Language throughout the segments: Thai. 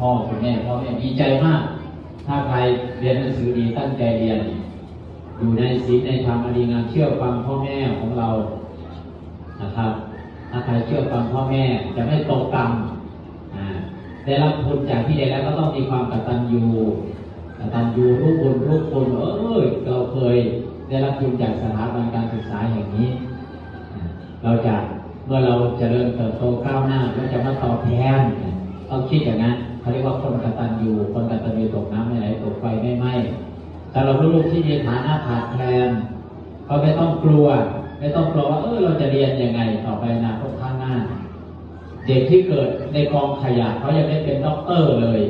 พ่อคุณแม่พ่อแม่ดีใจมาก ถ้าใครเรียนหนังสือดีตั้งใจเรียน อยู่ในศีลในธรรมอันดีงามเชื่อฟังพ่อแม่ของเรานะครับถ้าใครเชื่อฟังพ่อแม่จะไม่ตกต่ำได้รับทุนจากที่ใดแล้วก็ต้องมีความกตัญญูกตัญญูรู้บุญรู้คุณเออเราเคยได้รับทุนจากสถาบันการศึกษาแห่งนี้ เราจะเมื่อเราเจริญเติบโตก้าวหน้าเราจะมาตอบแทนต้องคิดอย่างนั้น เขาเรียกว่าคนกตัญญูคนกตัญญูตกน้ำไม่ไหลตกไฟไม่ไหม้แต่เราลูกๆที่มีฐานะขาดแคลนก็ไม่ต้องกลัว ไม่ต้องกลัวว่าเออเราจะเรียนยังไงต่อไปอนาคตข้างหน้า เด็กที่เกิดในกองขยะเขายังได้เป็นด็อกเตอร์เลย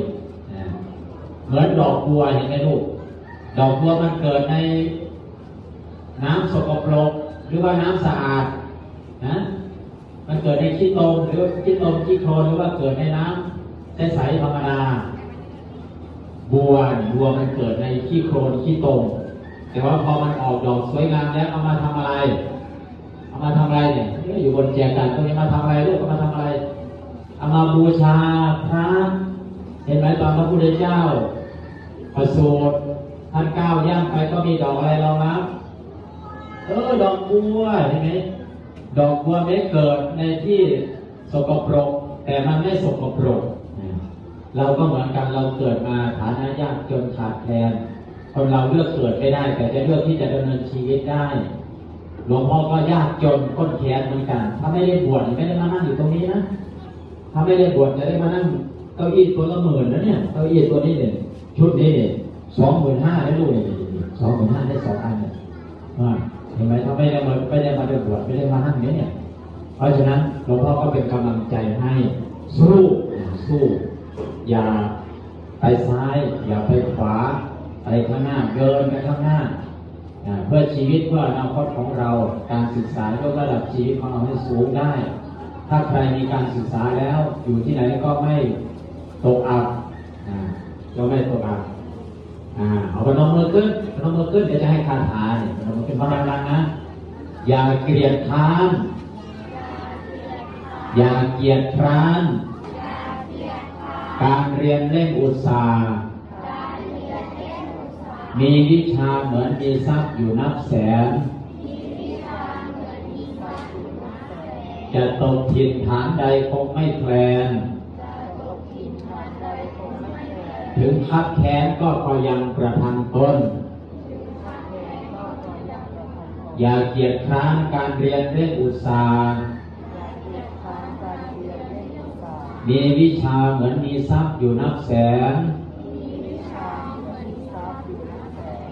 เหมือนดอกบัวเห็นไหมลูกดอกบัวมันเกิดในน้ำสกปรกหรือว่าน้ำสะอาดนะมันเกิดในขี้ตมหรือขี้ตมขี้โคลนหรือว่าเกิดในน้ำ ใสๆธรรมดาบัวบัวมันเกิดในขี้โคลนขี้ตมแต่ว่าพอมันออกดอกสวยงามแล้วเอามาทำอะไร เอามาทำอะไรเนี่ยอยู่บนแจกันตรงนี้มาทำอะไรลูกเอามาทำอะไร เอามาบูชาพระเห็นไหมตอนพระพุทธเจ้า ประสูติท่านก้าวย่างไปก็มีดอกอะไรรองรับเออดอกบัวเห็นไหมดอกบัวไม่เกิดในที่สกปรก แต่มันไม่สกปรก เราก็เหมือนกันเราเกิดมาฐานะยากจนขาดแคลนคนเราเลือกเกิดไม่ได้ แต่จะเลือกที่จะดำเนินชีวิตได้หลวงพ่อก็ยากจนค้นแค้นเหมือนกัน ถ้าไม่ได้บวชไม่ได้มานั่งอยู่ตรงนี้นะถ้าไม่ได้บวชจะได้มานั่งเก้าอี้ตัวละหมื่นนะเนี่ยเก้าอี้ตัวนี้เนี่ยชุดนี้เนี่ยสองหมื่นห้าได้ดูเนี่ยสองหมื่นห้าได้สองอันเนี่ยเห็นไหมถ้าไม่ได้มาไม่ได้มาบวชไม่ได้มานั่งเนี้ยเนี่ย เพราะฉะนั้นหลวงพ่อก็เป็นกำลังใจให้สู้สู้ อย่าไปซ้าย อย่าไปขวา ไปข้างหน้าเดินไปข้างหน้า เพื่อชีวิตเพื่ออนาคตของเราการศึกษายกระดับชีวิตของเราให้สูงได้ ถ้าใครมีการศึกษาแล้วอยู่ที่ไหนก็ไม่ตกอับก็ไม่ตกอับอ่าเอาพนมมือขึ้นพนมมือขึ้นเดี๋ยวจะให้คาถาเนี่ยพนมมือขึ้นพลังๆนะ อย่าเกลียดค้าน อย่าเกลียดคร้าน การเรียนเล่นอุตสาห์มีวิชาเหมือนมีทรัพย์อยู่นับแสน จะตกถิ่นฐานใดคงไม่แคลน ถึงคับแค้นก็พอยังประทังตนอย่าเกียจคร้านการเรียนเรื่องอุตสาห์ มีวิชาเหมือนมีทรัพย์อยู่นับแสน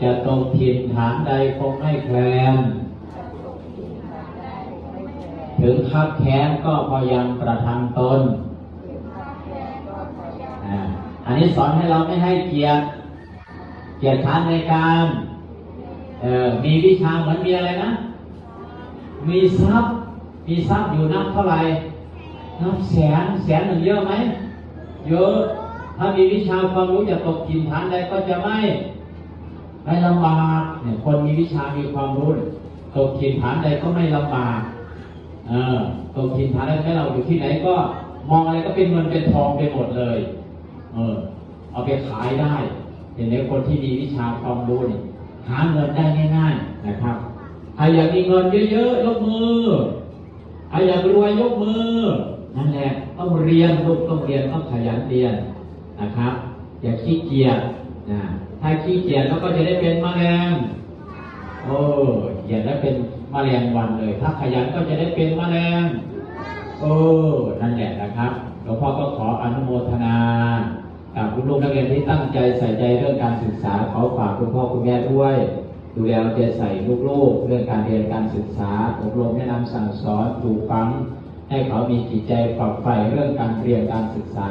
จะตกถิ่นฐานใดคงไม่แคลน ถึงคับแค้นก็พอยังประทังตนอ่าอันนี้สอนให้เราไม่ให้เกียรติ เกียรติฐานในการเอ่อมีวิชาเหมือนมีอะไรนะ มีทรัพย์ มีทรัพย์อยู่นับเท่าไหร่ นับแสนแสนหนึ่งเยอะไหมเยอะ ถ้ามีวิชาความรู้จะตกถิ่นฐานใดก็จะไม่ไม่ลำบากเนี่ยคนมีวิชามีความรู้ตกถิ่นฐานใดก็ไม่ลำบากเออตกถิ่นฐานใดให้เราอยู่ที่ไหนก็มองอะไรก็เป็นเงินเป็นทองไปหมดเลย เออ เอาไปขายได้เห็นไหมคนที่มีวิชาความรู้นี่หาเงินได้ง่าย ๆ นะครับใครอยากมีเงินเยอะๆยกมือใครอยากรวยยกมือ นั่นแหละต้องเรียนลูกต้องเรียนต้องขยันเรียนนะครับ อย่าขี้เกียจนะถ้าขี้เกียจแล้วก็จะได้เป็นมะเร็งโอ้อย่าได้เป็นมะเร็งวันเลย ถ้าขยันก็จะได้เป็นมะเร็งโอ้นั่นแหละนะครับหลวงพ่อก็ขออนุโมทนากับคุณลูกนักเรียนที่ตั้งใจใส่ใจเรื่องการศึกษาเขอฝากคุณพ่อคุณแม่ด้วย ดูแลเอาใจใส่ลูกๆเรื่องการเรียนการศึกษาอบรมแนะนำสั่งสอนปลูกฝัง ให้เขามีจิตใจฝักใฝ่เรื่องการเรียนการศึกษา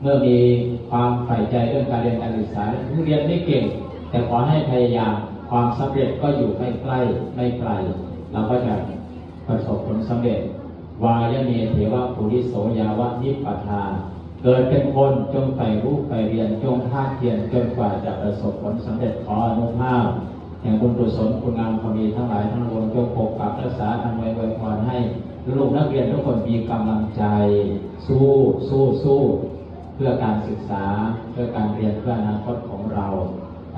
เมื่อมีความใฝ่ใจเรื่องการเรียนการศึกษาเรียนไม่เก่ง แต่ขอให้พยายามความสำเร็จก็อยู่ไม่ใกล้ไม่ไกลเราก็จะประสบผลสำเร็จ วายเนเทวะปุริโสยาวะนิพพทาเกิดเป็นคนจงใฝ่รู้ใฝ่เรียนจงภาเพียรจนกว่าจะประสบผลสำเร็จขออนุภาพแห่งบุญกุศลคุณงามความดีทั้งหลายทั้งปวงจงปกปักรักษาทำไว้ไว้พรให้ ลูกนักเรียนทุกคนมีกำลังใจ สู้สู้สู้เพื่อพื่อการศึกษา เพื่อการเรียนเพื่ออนาคตของเรา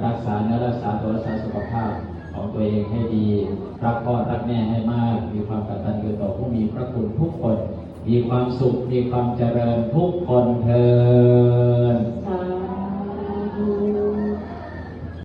รักษาเนื้อรักษาตัวรักษาสุขภาพของตัวเองให้ดี รักพ่อรักแม่ให้มาก มีความกตัญญูต่อผู้มีพระคุณทุกคน มีความสุข มีความเจริญทุกคนเธอ